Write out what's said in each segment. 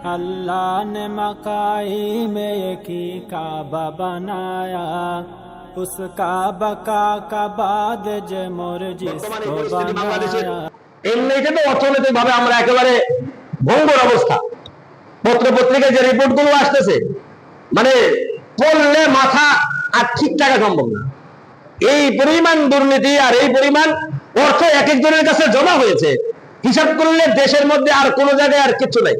अल्लाह ने मकाई में एक ही काबा बनाया उस काबा का का बाद जे मोर বর্তমানে जिसको পরিস্থিতি বাংলাদেশের बनाया এমনিতে তো অর্থনৈতিক ভাবে আমরা একেবারে ভঙ্গুর অবস্থা পত্র পত্রিকায় যে রিপোর্ট গুলো আসতেছে মানে পড়লে মাথা আর ঠিক থাকা সম্ভব না এই পরিমাণ দুর্নীতি আর এই পরিমাণ অর্থ এক একজনের কাছে জমা হয়েছে হিসাব করলে দেশের মধ্যে আর কোনো জায়গায় আর কিছু নাই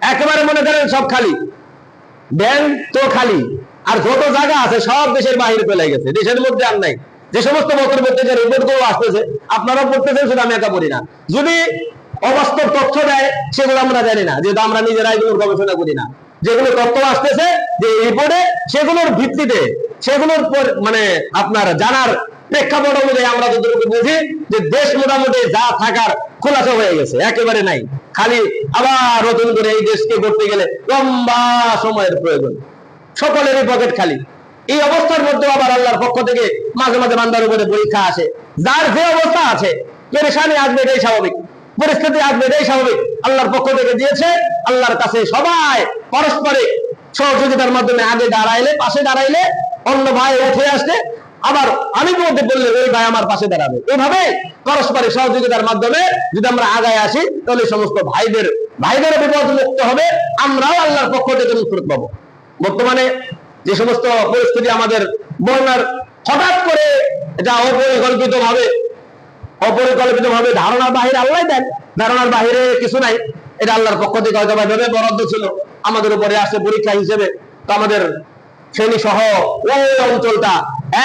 একেবারে মনে করেন সব খালি। ব্যাংক তো খালি। আর যত জায়গা আছে, সব দেশের বাহিরে চলে গেছে। দেশের মধ্যে আর নাই। যে সমস্ত পত্র পত্রিকার রিপোর্টগুলো আসতেছে, আপনারাও পড়তেছেন সেটা আমি একা পড়ি না। যদি অবাস্তব তথ্য দেয়, সেগুলো আমরা জানি না। যেহেতু আমরা নিজেরাই এগুলোর গবেষণা করি না। যেগুলো তথ্য আসতেছে, যে রিপোর্টে সেগুলোর ভিত্তিতে, সেগুলোর মানে আপনার জানার প্রেক্ষাপট অনুযায়ী আমরা যতটুকু বুঝি, যে দেশ মোটামুটি যা থাকার খোলাসা হয়ে গেছে, একেবারে নাই। খালি আবার নতুন করে এই দেশকে করতে গেলে লম্বা সময়ের প্রয়োজন। সকলেরই পকেট খালি। এই অবস্থার মধ্যে আবার আল্লাহর পক্ষ থেকে মাঝে মাঝে বান্দার উপরে পরীক্ষা আসে। যার যে অবস্থা আছে, পেরেশানি আসবে এটাই স্বাভাবিক। পরিস্থিতি আসবে এটাই স্বাভাবিক। আল্লাহর পক্ষ থেকে দিয়েছে, আল্লাহর কাছে সবাই পারস্পরিক সহযোগিতার মাধ্যমে আগে দাঁড়াইলে, পাশে দাঁড়াইলে অন্য ভাই উঠে আসলে আবার আমি বলতে বললে ওই ভাই আমার পাশে দাঁড়াবে। এইভাবে পারস্পরিক সহযোগিতার মাধ্যমে যদি আমরা আগায় আসি, তাহলে সমস্ত ভাইদের ভাইদের বিপদ মুক্ত হবে। আমরাও আল্লাহর পক্ষ থেকে মুক্ত পাবো বর্তমানে যে সমস্ত পরিস্থিতি আমাদের বন্যার হঠাৎ করে এটা অপরিকল্পিত ভাবে অপরিকল্পিত ভাবে ধারণার বাহিরে আল্লাহ দেন। ধারণার বাহিরে কিছু নাই। এটা আল্লাহর পক্ষ থেকে হয়তো ভেবে বরাদ্দ ছিল। আমাদের উপরে আসে পরীক্ষা হিসেবে। তো আমাদের শ্রেণি সহ ওই অঞ্চলটা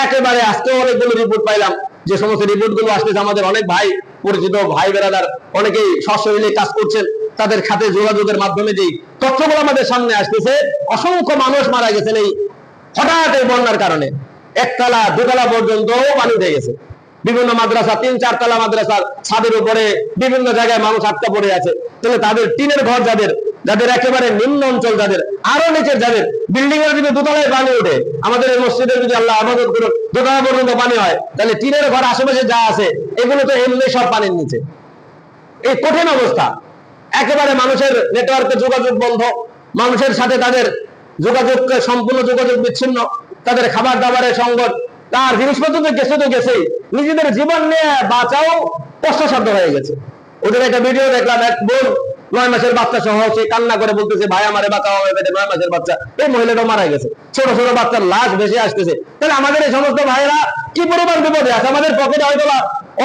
একেবারে আজকে অনেকগুলো রিপোর্ট পাইলাম। যে সমস্ত রিপোর্টগুলো আসতেছে, আমাদের অনেক ভাই, পরিচিত ভাই বেড়াদার অনেকেই সশরীরে কাজ করছেন, তাদের খাতে যোগাযোগের মাধ্যমে যেই তথ্যগুলো আমাদের সামনে আসতেছে, অসংখ্য মানুষ মারা গেছেন এই হঠাৎ এই বন্যার কারণে। একতলা, দুতলা পর্যন্ত পানি উঠে গেছে। বিভিন্ন মাদ্রাসা, তিন চারতলা মাদ্রাসার ছাদের উপরে বিভিন্ন জায়গায় মানুষ আটকা পড়ে আছে। তাহলে তাদের টিনের ঘর যাদের যাদের একেবারে নিম্ন অঞ্চল, যাদের আরও নিচের, যাদের বিল্ডিং এর যদি দোতলায় পানি ওঠে, আমাদের এই মসজিদের যদি আল্লাহ আবাদত করুন দোতলা পর্যন্ত পানি হয়, তাহলে টিনের ঘর আশেপাশে যা আছে, এগুলো তো এমনি সব পানির নিচে। এই কঠিন অবস্থা। একেবারে মানুষের নেটওয়ার্কে যোগাযোগ বন্ধ। মানুষের সাথে তাদের যোগাযোগ, সম্পূর্ণ যোগাযোগ বিচ্ছিন্ন। তাদের খাবার দাবারের সংকট, তার জিনিসপত্র তো গেছে তো গেছেই। নিজেদের জীবন নিয়ে বাঁচাও কষ্টসাধ্য হয়ে গেছে। ওদের একটা ভিডিও দেখলাম, এক বোন নয় মাসের বাচ্চা সহ সে কান্না করে বলতেছে, ভাই, আমারে বাঁচাও হবে পেটে নয় মাসের বাচ্চা। এই মহিলাটা মারা গেছে। ছোট ছোট বাচ্চার লাশ ভেসে আসতেছে। তাহলে আমাদের এই সমস্ত ভাইয়েরা কি পরিমাণ বিপদে আছে? আমাদের পকেটে হয়তো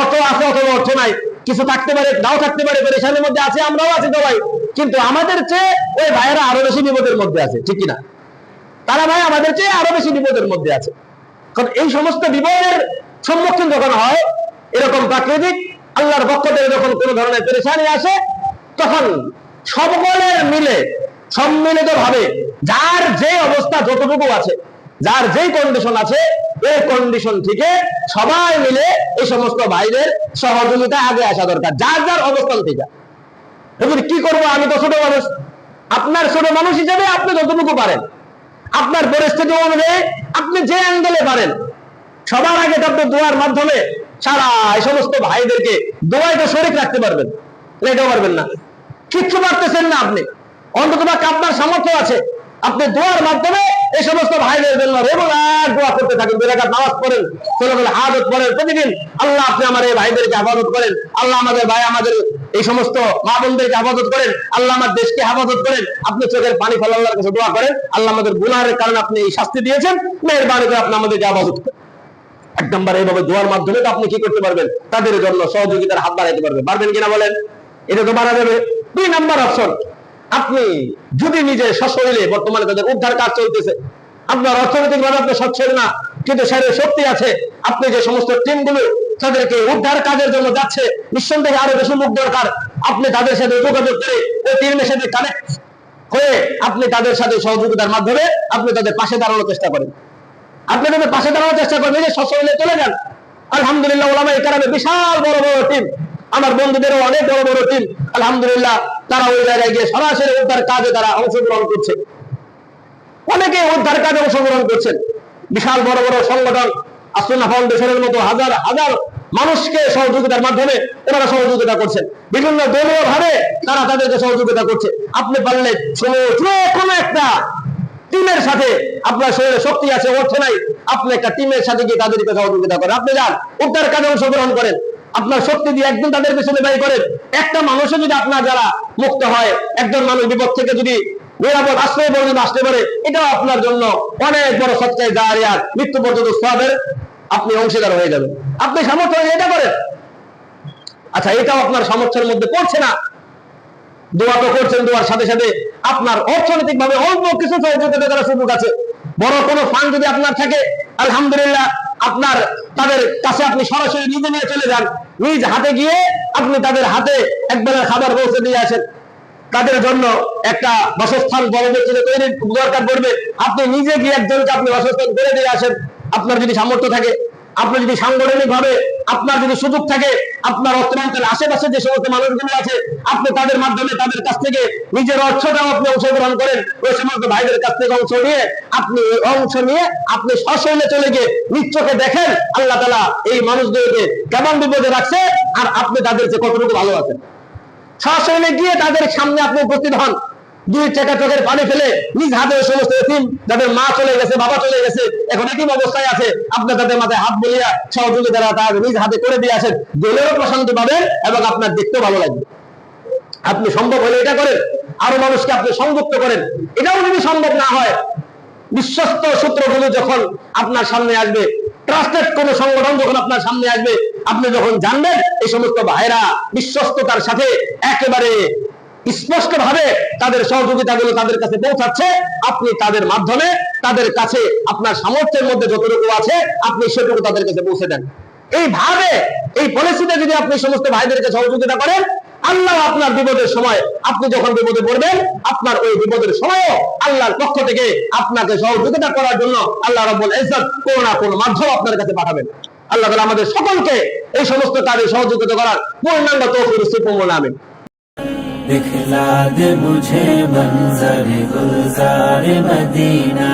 অর্থ আছে, অথবা অর্থ নাই। কিছু থাকতে পারে, নাও থাকতে পারে, পেরেশানের মধ্যে আছে, আমরাও আছি সবাই। কিন্তু আমাদের চেয়ে ওই ভাইয়েরা আরও বেশি বিপদের মধ্যে আছে, ঠিক কিনা? তারা ভাই, আমাদের চেয়ে আরও বেশি বিপদের মধ্যে আছে। কারণ এই সমস্ত বিপদের সম্মুখীন যখন হয়, এরকম প্রাকৃতিক আল্লাহর পক্ষ থেকে যখন কোন ধরনের পেরেশানি আসে তখন সকলের মিলে সম্মিলিত ভাবে যার যে অবস্থা যতটুকু আছে, যার যেই কন্ডিশন আছে এই কন্ডিশন থেকে সবাই মিলে এই সমস্ত ভাইদের সহযোগিতা আগে আসা দরকার, যার যার অবস্থান থেকে। এবার কি করব আমি তো ছোট মানুষ। আপনার ছোট মানুষ হিসেবে আপনি যতটুকু পারেন। আপনার পরিস্থিতি অনুযায়ী আপনি যে অ্যাঙ্গেলে পারেন। সবার আগে তো আপনি দোয়ার মাধ্যমে সারা এই সমস্ত ভাইদেরকে দোয়াইতে শরীর রাখতে পারবেন। এটাও পারবেন না। কিচ্ছু পারতেছেন না আপনি। অন্তত পক্ষে আপনার সামর্থ্য আছে। আপনি দোয়ার মাধ্যমে এই সমস্ত ভাইদের জন্য রেগুলার দোয়া করতে থাকেন। বেলাকার নামাজ পড়েন ছোট ছোট হাজত পড়েন। প্রতিদিন আল্লাহ আপনি আমার এই ভাইদেরকে হেফাজত করেন। আল্লাহ আমাদের ভাই আমাদের এই সমস্ত মা বোনদেরকে হেফাজত করেন। আল্লাহ আমার দেশকে হেফাজত করেন। আপনি চোখের পানি ফেলে আল্লাহর কাছে দোয়া করেন। আল্লাহ আমাদের গুনাহের কারণে আপনি এই শাস্তি দিয়েছেন। মেহরবানি করে আপনি আমাদেরকে হেফাজত করেন। এক নম্বর, এইভাবে দোয়ার মাধ্যমে তো আপনি কি করতে পারবেন? তাদের জন্য সহযোগিতার হাত বাড়াইতে পারবেন। পারবেন কিনা বলেন? এটা তো বাড়া যাবে। দুই নাম্বার অপশন আপনি যদি নিজে সশরীরে বর্তমানে তাদের উদ্ধার কাজ চলতেছে, আপনার অর্থনৈতিক ভাবে আপনি সচ্ছল না, কিন্তু শরীরে শক্তি আছে, আপনি যে সমস্ত টিমগুলো তাদেরকে উদ্ধার কাজের জন্য যাচ্ছে, নিঃসন্দেহে আরও বেশি লোক দরকার, আপনি তাদের সাথে যোগাযোগ করে ওই টিমের সাথে কানেক্ট হয়ে আপনি তাদের সাথে সহযোগিতার মাধ্যমে আপনি তাদের পাশে দাঁড়ানোর চেষ্টা করেন। আপনি তাদের পাশে দাঁড়ানোর চেষ্টা করেন নিজে সশরীরে চলে যান। আলহামদুলিল্লাহ ওলামা এই কারণে বিশাল বড় বড় টিম আমার বন্ধুদেরও অনেক বড় বড় টিম আলহামদুলিল্লাহ, তারা ওই জায়গায় গিয়ে সরাসরি উদ্ধার কাজে তারা অংশগ্রহণ করছে। অনেকে উদ্ধার কাজে অংশগ্রহণ করছেন। বিশাল বড় বড় সংগঠন আসুনা ফাউন্ডেশনের মতো হাজার হাজার মানুষকে সহযোগিতার মাধ্যমে ওনারা সহযোগিতা করছেন। বিভিন্ন দলীয় ভাবে তারা তাদেরকে সহযোগিতা করছে। আপনি পারলে যে কোনো একটা টিমের সাথে আপনার শরীরে শক্তি আছে, অর্থ নাই। আপনি একটা টিমের সাথে গিয়ে তাদেরকে সহযোগিতা করেন। আপনি যান, উদ্ধার কাজে অংশগ্রহণ করেন। আপনার শক্তি দিয়ে একদিন তাদের পেছনে ব্যয় করেন। একটা মানুষও যদি আপনার যারা মুক্ত হয়, একজন মানুষ বিপদ থেকে যদি নিরাপদ আশ্রয় পর্যন্ত আসতে পারে, এটাও আপনার জন্য অনেক বড় সচ্চাই দাঁড়িয়ে মৃত্যু পর্যন্ত সবের আপনি অংশীদার হয়ে যাবেন। আপনি সামর্থ্য এটা করেন। আচ্ছা এটাও আপনার সামর্থ্যের মধ্যে পড়ছে না। দোয়া তো করছেন দোয়ার সাথে সাথে আপনার অর্থনৈতিক ভাবে অল্প কিছু সহযোগিতা করার সুযোগ আছে। বড় কোনো ফান্ড যদি আপনার থাকে, আলহামদুলিল্লাহ আপনার, তাদের কাছে আপনি সরাসরি নিজে নিয়ে চলে যান। নিজ হাতে গিয়ে আপনি তাদের হাতে একবেলা খাবার পৌঁছে দিয়ে আসেন। তাদের জন্য একটা বাসস্থান দরকার পড়বে। আপনি নিজে গিয়ে একজনকে আপনি বাসস্থান করে দিয়ে আসেন। আপনার যদি সামর্থ্য থাকে আপনি যদি সাংগঠনিক ভাবে আপনার যদি সুযোগ থাকে, আপনার অত্রাঞ্চলের আশেপাশে যে সমস্ত মানুষগুলো আছে, আপনি তাদের মাধ্যমে তাদের কাছ থেকে নিজের অর্থটাও আপনি অংশগ্রহণ করেন। ওই সমস্ত ভাইদের কাছ থেকে অংশ নিয়ে আপনি অংশ নিয়ে আপনি সশরীরে চলে গিয়ে নিচ্চকে দেখেন আল্লাহ তালা এই মানুষদেরকে কেমন বিপদে রাখছে আর আপনি তাদেরকে কতটুকু ভালো আছেন সরাসরি গিয়ে তাদের সামনে আপনি উপস্থিত হন। দুই টাকা চোখের পানি ফেলে নিজ হাতে সমস্ত এতিম যাদের মা চলে গেছে, বাবা চলে গেছে, এখন এতিম অবস্থায় আছে, আপনি তাদের মাথায় হাত বলিয়া সহযোগিতারা তার নিজ হাতে করে দিয়ে আসেন, দিলেরও প্রশান্তি পাবেন এবং আপনার দেখতেও ভালো লাগবে। আপনি সম্ভব হলে এটা করেন, আরও মানুষকে আপনি সংযুক্ত করেন। এটাও যদি সম্ভব না হয়, বিশ্বস্ত সূত্রগুলো যখন আপনার সামনে আসবে ট্রাস্টেড কোন সংগঠন যখন আপনার সামনে আসবে, আপনি যখন জানবেন, এই সমস্ত ভাইরা বিশ্বস্ততার সাথে একেবারে স্পষ্ট ভাবে তাদের সহযোগিতাগুলো তাদের কাছে পৌঁছাচ্ছে। আপনি তাদের মাধ্যমে তাদের কাছে আপনার সামর্থ্যের মধ্যে যতটুকু আছে, আপনি সেটুকু তাদের কাছে পৌঁছে দেন। এইভাবে এই পলিসিতে যদি আপনি সমস্ত ভাইদেরকে সহযোগিতা করেন, আল্লাহ আপনার বিপদের সময় আপনি যখন বিপদে পড়বেন, আপনার ওই বিপদের সময়ও আল্লাহর পক্ষ থেকে আপনাকে সহযোগিতা করার জন্য আল্লাহ রব্বুল ইজ্জত কোনো না কোনো মাধ্যম আপনার কাছে পাঠাবেন। আল্লাহ তাআলা আমাদের সকলকে এই সমস্ত কাজে সহযোগিতা করার পূর্ণাঙ্গ তৌফিক করুন, আমিন। दिखला दे मुझे मंजर गुलजार मदीना